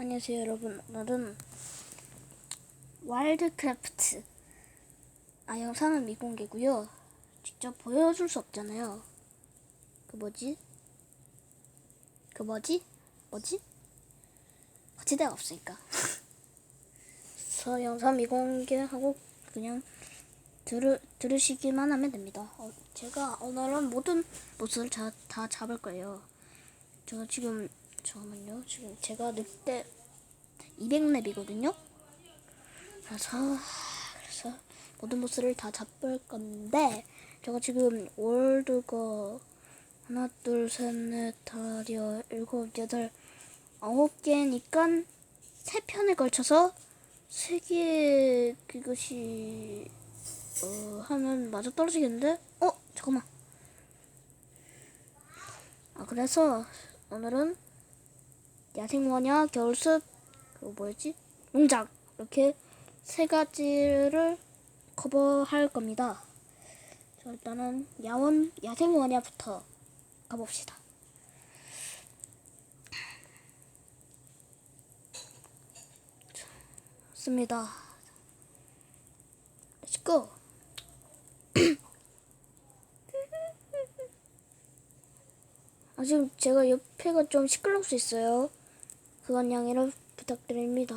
안녕하세요 여러분. 오늘은 와일드크래프트 아 영상은 미공개고요. 직접 보여줄 수 없잖아요. 그 뭐지? 그 뭐지? 뭐지? 거치대가 없으니까. 그래서 영상 미공개하고 그냥 들으, 들으시기만 하면 됩니다. 어, 제가 오늘은 모든 보스를 자, 다 잡을 거예요. 저 지금 잠깐만요. 지금 제가 늑대 200렙이거든요. 그래서 그래서 모든 보스를 다 잡을 건데 제가 지금 월드가 하나 둘 셋 넷 다섯 여 일곱 여덟 아홉 개니까 세 편에 걸쳐서 세 개의 그것이 어 하면 맞아 떨어지겠는데? 어 잠깐만. 아 그래서 오늘은 야생원야, 겨울숲, 그리고 뭐였지? 농장 이렇게 세 가지를 커버할 겁니다. 자, 일단은 야원, 야생원야부터 가봅시다. 자, 좋습니다. Let's. 아, 지금 제가 옆에가 좀 시끄러울 수 있어요. 그건 양해를 부탁드립니다.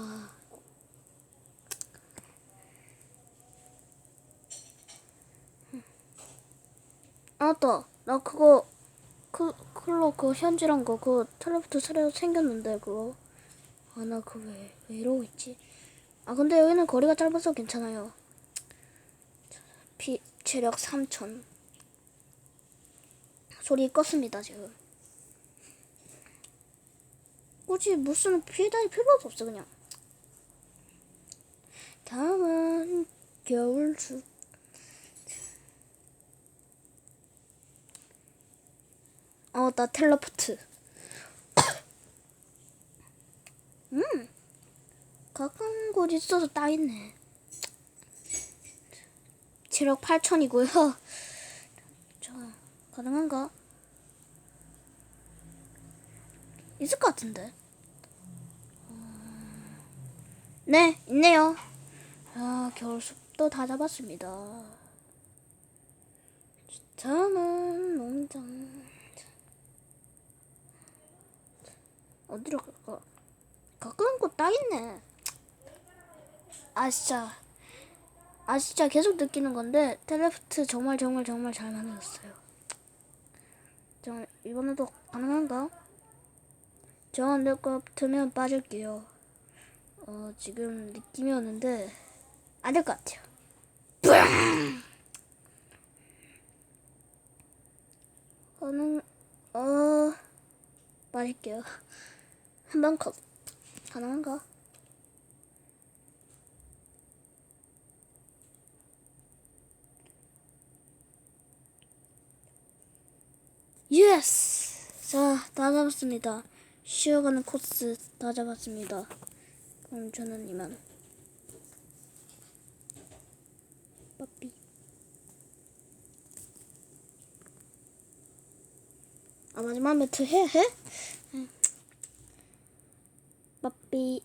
아, 맞다. 나 그거, 그, 클로 그 현질한 거, 그 텔레포트 새로 생겼는데, 그거. 아, 나 그거 왜, 왜 이러고 있지? 아, 근데 여기는 거리가 짧아서 괜찮아요. 피, 체력 3000. 소리 껐습니다, 지금. 굳이 무슨 피해다닐 필요도 없어 그냥 다음은 겨울숲 어나 텔레포트 음 가까운 곳 있어서 딱 있네 체력 8천이고요 자 가능한가? 있을 것 같은데. 네, 있네요. 아, 겨울 숲도 다 잡았습니다. 다음은 농장. 어디로 갈까? 가까운 곳 딱 있네. 아, 진짜. 아, 진짜 계속 느끼는 건데, 텔레프트 정말 정말 정말 잘 만들었어요. 자, 이번에도 가능한가? 정안 될 것 같으면 빠질게요. 어, 지금 느낌이 오는데, 안 될 것 같아요. 가능, 어, 빠질게요. 한번 컷. 가능한가? 예스! 자, 다 잡았습니다. 쉬어가는 코스 다 잡았습니다. 그럼 저는 이만. 빠삐. 아, 마지막 매트 해? 해? 응. 빠삐.